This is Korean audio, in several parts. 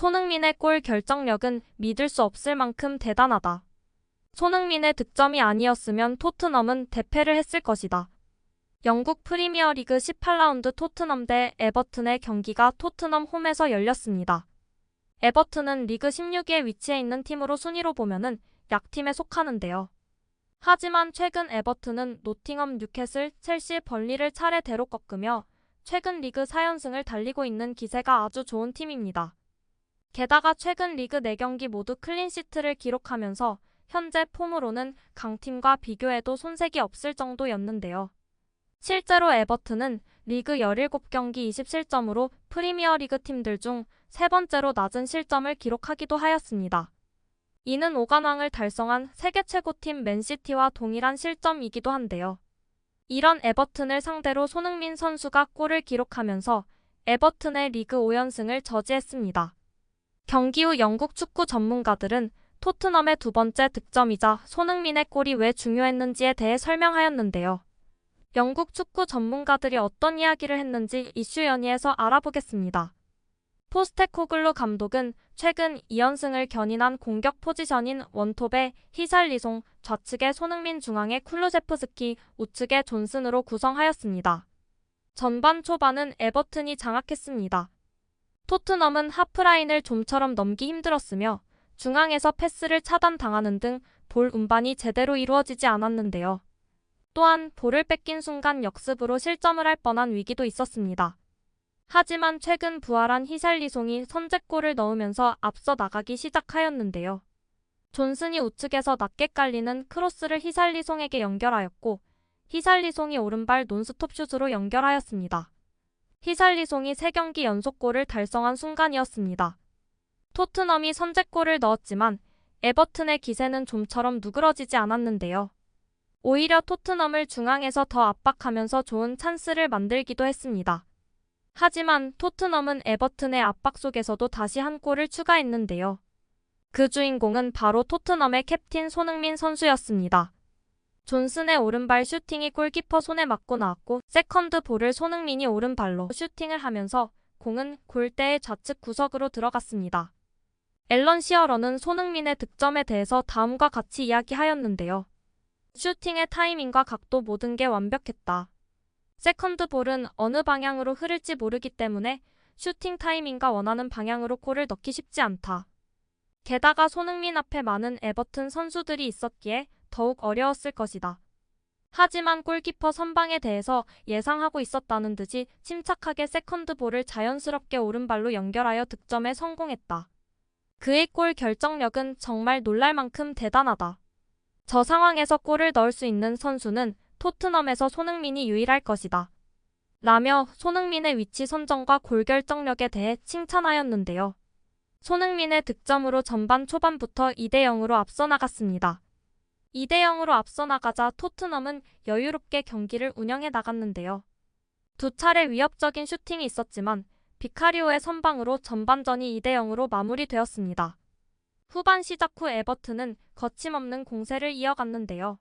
손흥민의 골 결정력은 믿을 수 없을 만큼 대단하다. 손흥민의 득점이 아니었으면 토트넘은 대패를 했을 것이다. 영국 프리미어리그 18라운드 토트넘 대 에버튼의 경기가 토트넘 홈에서 열렸습니다. 에버튼은 리그 16위에 위치해 있는 팀으로 순위로 보면은 약팀에 속하는데요. 하지만 최근 에버튼은 노팅엄, 뉴캐슬, 첼시, 벌리를 차례대로 꺾으며 최근 리그 4연승을 달리고 있는 기세가 아주 좋은 팀입니다. 게다가 최근 리그 4경기 모두 클린시트를 기록하면서 현재 폼으로는 강팀과 비교해도 손색이 없을 정도였는데요. 실제로 에버튼은 리그 17경기 27점으로 프리미어 리그 팀들 중 세 번째로 낮은 실점을 기록하기도 하였습니다. 이는 5관왕을 달성한 세계 최고팀 맨시티와 동일한 실점이기도 한데요. 이런 에버튼을 상대로 손흥민 선수가 골을 기록하면서 에버튼의 리그 5연승을 저지했습니다. 경기 후 영국 축구 전문가들은 토트넘의 두 번째 득점이자 손흥민의 골이 왜 중요했는지에 대해 설명하였는데요. 영국 축구 전문가들이 어떤 이야기를 했는지 이슈 연의에서 알아보겠습니다. 포스테코글루 감독은 최근 2연승을 견인한 공격 포지션인 원톱에 히살리송, 좌측에 손흥민 중앙에 쿨루제프스키, 우측에 존슨으로 구성하였습니다. 전반 초반은 에버튼이 장악했습니다. 토트넘은 하프라인을 좀처럼 넘기 힘들었으며 중앙에서 패스를 차단당하는 등 볼 운반이 제대로 이루어지지 않았는데요. 또한 볼을 뺏긴 순간 역습으로 실점을 할 뻔한 위기도 있었습니다. 하지만 최근 부활한 히살리송이 선제골을 넣으면서 앞서 나가기 시작하였는데요. 존슨이 우측에서 낮게 깔리는 크로스를 히살리송에게 연결하였고 히살리송이 오른발 논스톱 슛으로 연결하였습니다. 히살리송이 3경기 연속골을 달성한 순간이었습니다. 토트넘이 선제골을 넣었지만 에버튼의 기세는 좀처럼 누그러지지 않았는데요. 오히려 토트넘을 중앙에서 더 압박하면서 좋은 찬스를 만들기도 했습니다. 하지만 토트넘은 에버튼의 압박 속에서도 다시 한 골을 추가했는데요. 그 주인공은 바로 토트넘의 캡틴 손흥민 선수였습니다. 존슨의 오른발 슈팅이 골키퍼 손에 맞고 나왔고 세컨드 볼을 손흥민이 오른발로 슈팅을 하면서 공은 골대의 좌측 구석으로 들어갔습니다. 앨런 시어러는 손흥민의 득점에 대해서 다음과 같이 이야기하였는데요. 슈팅의 타이밍과 각도 모든 게 완벽했다. 세컨드 볼은 어느 방향으로 흐를지 모르기 때문에 슈팅 타이밍과 원하는 방향으로 골을 넣기 쉽지 않다. 게다가 손흥민 앞에 많은 에버튼 선수들이 있었기에 더욱 어려웠을 것이다. 하지만 골키퍼 선방에 대해서 예상하고 있었다는 듯이 침착하게 세컨드 볼을 자연스럽게 오른발로 연결하여 득점에 성공했다. 그의 골 결정력은 정말 놀랄 만큼 대단하다. 저 상황에서 골을 넣을 수 있는 선수는 토트넘에서 손흥민이 유일할 것이다. 라며 손흥민의 위치 선정과 골 결정력에 대해 칭찬하였는데요. 손흥민의 득점으로 전반 초반부터 2대 0으로 앞서 나갔습니다. 2대 0으로 앞서 나가자 토트넘은 여유롭게 경기를 운영해 나갔는데요. 두 차례 위협적인 슈팅이 있었지만 비카리오의 선방으로 전반전이 2대 0으로 마무리되었습니다. 후반 시작 후 에버튼은 거침없는 공세를 이어갔는데요.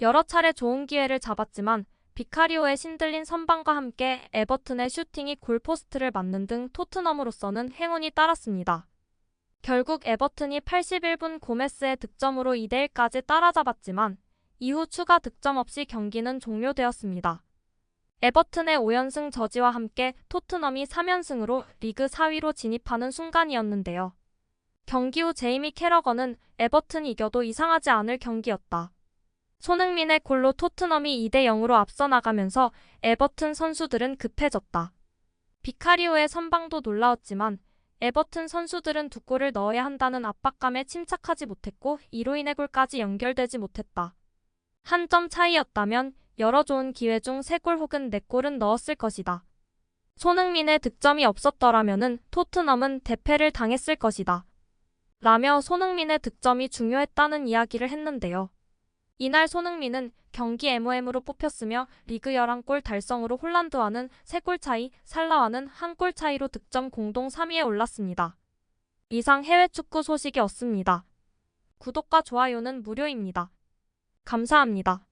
여러 차례 좋은 기회를 잡았지만 비카리오의 신들린 선방과 함께 에버튼의 슈팅이 골포스트를 맞는 등 토트넘으로서는 행운이 따랐습니다. 결국 에버튼이 81분 고메스의 득점으로 2대1까지 따라잡았지만 이후 추가 득점 없이 경기는 종료되었습니다. 에버튼의 5연승 저지와 함께 토트넘이 3연승으로 리그 4위로 진입하는 순간이었는데요. 경기 후 제이미 캐러건은 에버튼이 이겨도 이상하지 않을 경기였다. 손흥민의 골로 토트넘이 2대 0으로 앞서 나가면서 에버튼 선수들은 급해졌다. 비카리오의 선방도 놀라웠지만 에버튼 선수들은 두 골을 넣어야 한다는 압박감에 침착하지 못했고 이로 인해 골까지 연결되지 못했다. 한 점 차이였다면 여러 좋은 기회 중 세 골 혹은 네 골은 넣었을 것이다. 손흥민의 득점이 없었더라면 토트넘은 대패를 당했을 것이다. 라며 손흥민의 득점이 중요했다는 이야기를 했는데요. 이날 손흥민은 경기 MOM으로 뽑혔으며 리그 11골 달성으로 홀란드와는 3골 차이, 살라와는 1골 차이로 득점 공동 3위에 올랐습니다. 이상 해외 축구 소식이 없습니다. 구독과 좋아요는 무료입니다. 감사합니다.